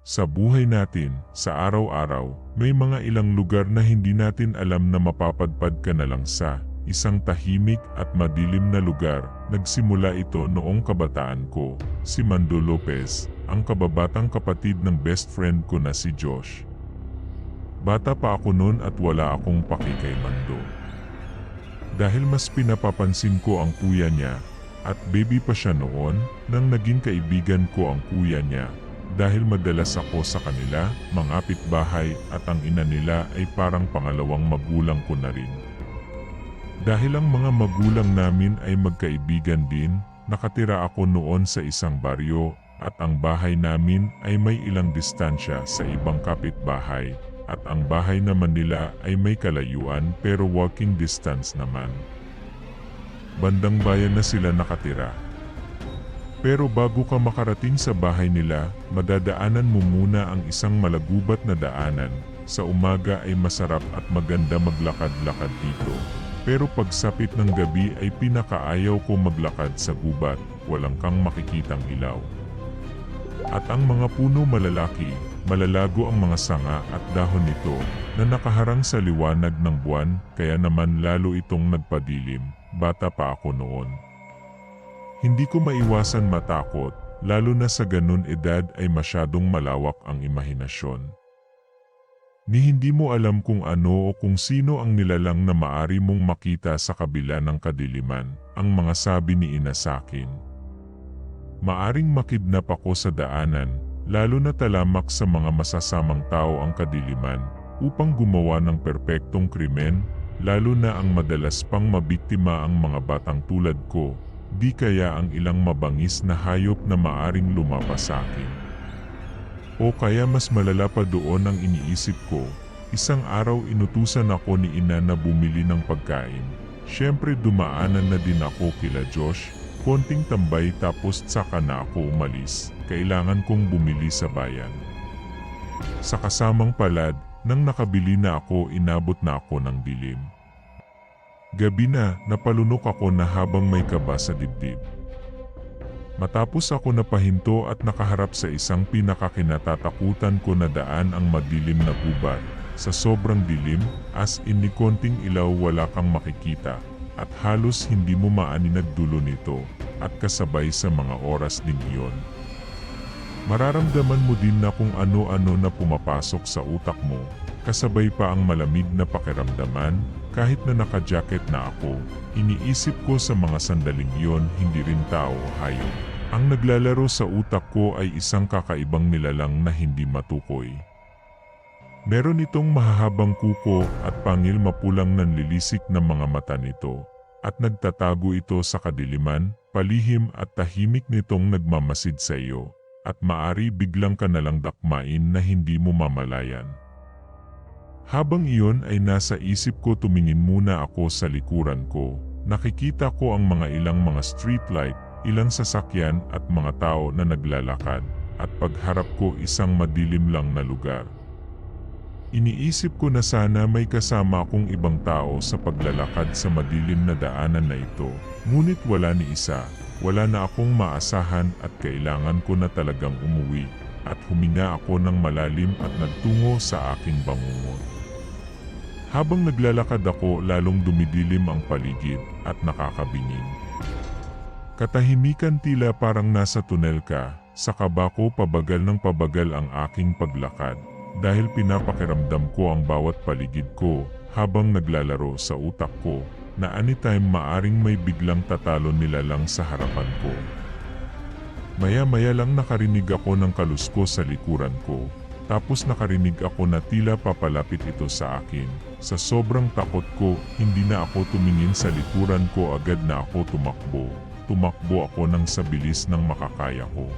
Sa buhay natin, sa araw-araw, may mga ilang lugar na hindi natin alam na mapapadpad ka na lang sa isang tahimik at madilim na lugar. Nagsimula ito noong kabataan ko. Si Mando Lopez, ang kababatang kapatid ng best friend ko na si Josh. Bata pa ako noon at wala akong paki kay Mando. Dahil mas pinapapansin ko ang kuya niya, at baby pa siya noon, nang naging kaibigan ko ang kuya niya, dahil madalas ako sa kanila, mangapit bahay at ang ina nila ay parang pangalawang magulang ko na rin. Dahil ang mga magulang namin ay magkaibigan din, nakatira ako noon sa isang baryo at ang bahay namin ay may ilang distansya sa ibang kapitbahay at ang bahay naman nila ay may kalayuan pero walking distance naman. Bandang bayan na sila nakatira. Pero bago ka makarating sa bahay nila, madadaanan mo muna ang isang malagubat na daanan. Sa umaga ay masarap at maganda maglakad-lakad dito. Pero pagsapit ng gabi ay pinakaayaw ko maglakad sa gubat, walang kang makikitang ilaw. At ang mga puno malalaki, malalago ang mga sanga at dahon nito na nakaharang sa liwanag ng buwan kaya naman lalo itong nagpadilim, bata pa ako noon. Hindi ko maiwasan matakot, lalo na sa ganun edad ay masyadong malawak ang imahinasyon. Ni hindi mo alam kung ano o kung sino ang nilalang na maari mong makita sa kabila ng kadiliman, ang mga sabi ni ina sa akin. Maaring makidnap ako sa daanan, lalo na talamak sa mga masasamang tao ang kadiliman, upang gumawa ng perpektong krimen, lalo na ang madalas pang mabiktima ang mga batang tulad ko, di kaya ang ilang mabangis na hayop na maaring lumapas sa akin. O kaya mas malala pa doon ang iniisip ko, isang araw inutusan ako ni ina na bumili ng pagkain. Siyempre dumaanan na din ako kila Josh, konting tambay tapos saka na ako umalis, kailangan kong bumili sa bayan. Sa kasamang palad, nang nakabili na ako inabot na ako ng dilim. Gabi na, napalunok ako na habang may kaba sa dibdib. Matapos ako napahinto at nakaharap sa isang pinakakinatatakutan ko na daan ang madilim na gubat. Sa sobrang dilim, as in ni konting ilaw wala kang makikita, at halos hindi mo maaninag dulo nito, at kasabay sa mga oras din iyon. Mararamdaman mo din na kung ano-ano na pumapasok sa utak mo, kasabay pa ang malamig na pakiramdaman, kahit na naka-jacket na ako, iniisip ko sa mga sandaling iyon hindi rin tao hayop. Ang naglalaro sa utak ko ay isang kakaibang nilalang na hindi matukoy. Meron itong mahahabang kuko at pangil mapulang nanlilisik ng mga mata nito, at nagtatago ito sa kadiliman, palihim at tahimik nitong nagmamasid sa iyo, at maari biglang ka nalang dakmain na hindi mo mamalayan. Habang iyon ay nasa isip ko tumingin muna ako sa likuran ko. Nakikita ko ang mga ilang mga streetlight, ilang sasakyan at mga tao na naglalakad, at pagharap ko isang madilim lang na lugar. Iniisip ko na sana may kasama akong ibang tao sa paglalakad sa madilim na daanan na ito, ngunit wala ni isa, wala na akong maasahan at kailangan ko na talagang umuwi, at huminga ako ng malalim at nagtungo sa aking bangungot. Habang naglalakad ako lalong dumidilim ang paligid at nakakabingin. Katahimikan tila parang nasa tunel ka, sa kabako pabagal ng pabagal ang aking paglakad dahil pinapakiramdam ko ang bawat paligid ko habang naglalaro sa utak ko na anytime maaring may biglang tatalo nila lang sa harapan ko. Maya-maya lang nakarinig ako ng kalusko sa likuran ko tapos nakarinig ako na tila papalapit ito sa akin. Sa sobrang takot ko, hindi na ako tumingin sa likuran ko agad na ako tumakbo. Tumakbo ako ng sa bilis ng makakaya ko.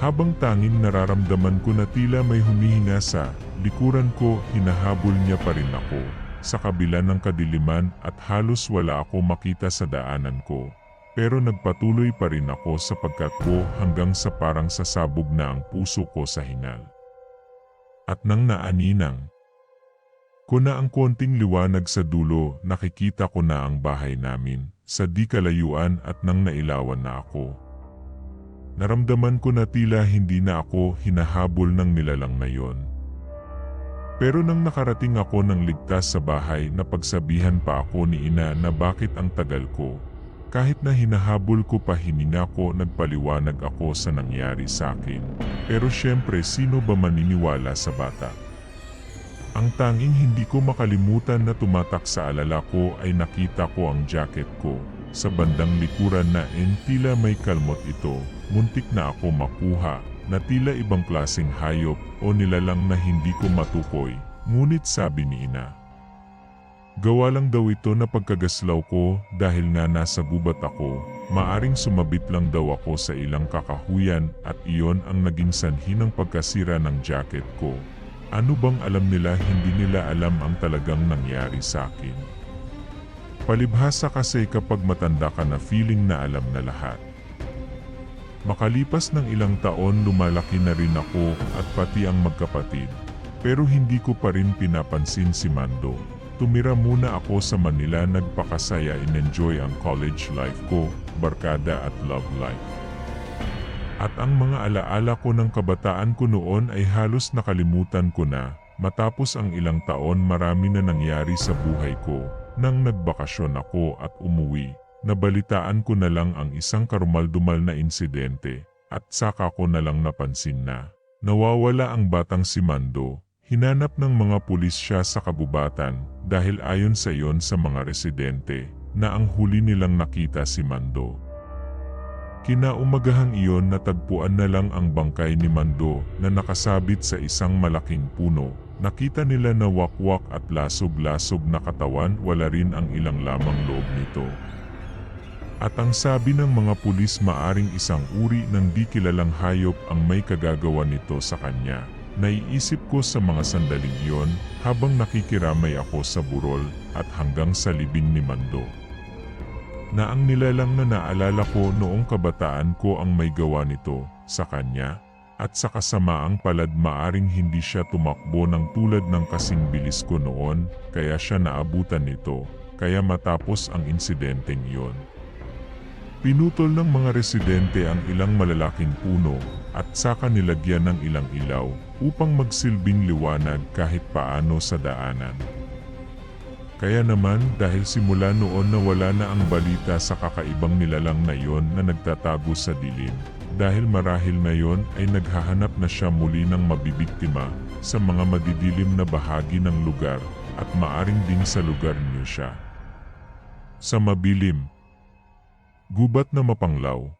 Habang tanging nararamdaman ko na tila may humihinga sa likuran ko, hinahabol niya pa rin ako. Sa kabila ng kadiliman at halos wala ako makita sa daanan ko. Pero nagpatuloy pa rin ako sa pagkatbo hanggang sa parang sasabog na ang puso ko sa hingal at nang naaninang. Ko na ang konting liwanag sa dulo, nakikita ko na ang bahay namin, sa di kalayuan at nang nailawan na ako. Naramdaman ko na tila hindi na ako hinahabol ng nilalang na yon. Pero nang nakarating ako ng ligtas sa bahay, napagsabihan pa ako ni ina na bakit ang tagal ko. Kahit na hinahabol ko pa hininga ko, nagpaliwanag ako sa nangyari sa akin. Pero syempre, sino ba maniniwala sa bata? Ang tanging hindi ko makalimutan na tumatak sa alala ko ay nakita ko ang jacket ko. Sa bandang likuran na en tila may kalmot ito, muntik na ako makuha na tila ibang klaseng hayop o nilalang na hindi ko matukoy. Ngunit sabi ni ina, Gawa lang daw ito na pagkagaslaw ko dahil nga nasa gubat ako, maaring sumabit lang daw ako sa ilang kakahuyan at iyon ang naging sanhi ng pagkasira ng jacket ko. Ano bang alam nila hindi nila alam ang talagang nangyari sa akin? Palibhasa kasi kapag matanda ka na feeling na alam na lahat. Makalipas ng ilang taon lumalaki na rin ako at pati ang magkapatid. Pero hindi ko pa rin pinapansin si Mando. Tumira muna ako sa Manila nagpakasaya in-enjoy ang college life ko, barkada at love life. At ang mga alaala ko ng kabataan ko noon ay halos nakalimutan ko na, matapos ang ilang taon marami na nangyari sa buhay ko, nang nagbakasyon ako at umuwi, nabalitaan ko na lang ang isang karumaldumal na insidente, at saka ko na lang napansin na, nawawala ang batang si Mando, hinanap ng mga pulis siya sa kabubatan, dahil ayon sa iyon sa mga residente, na ang huli nilang nakita si Mando. Kinaumagahang iyon natagpuan na lang ang bangkay ni Mando na nakasabit sa isang malaking puno. Nakita nila na wakwak at lasog-lasog na katawan wala rin ang ilang lamang loob nito. At ang sabi ng mga pulis maaring isang uri ng di kilalang hayop ang may kagagawa nito sa kanya. Naiisip ko sa mga sandaling iyon habang nakikiramay ako sa burol at hanggang sa libing ni Mando na ang nilalang na naalala ko noong kabataan ko ang may gawa nito sa kanya at sa kasamaang palad maaring hindi siya tumakbo ng tulad ng kasing bilis ko noon kaya siya naabutan nito kaya matapos ang insidenteng iyon. Pinutol ng mga residente ang ilang malalaking puno at saka nilagyan ng ilang ilaw upang magsilbing liwanag kahit paano sa daanan. Kaya naman dahil simula noon na wala na ang balita sa kakaibang nilalang na yon na nagtatago sa dilim, dahil marahil na yon ay naghahanap na siya muli ng mabibiktima sa mga madidilim na bahagi ng lugar at maaring din sa lugar niyo siya. Sa mabilim, gubat na mapanglaw,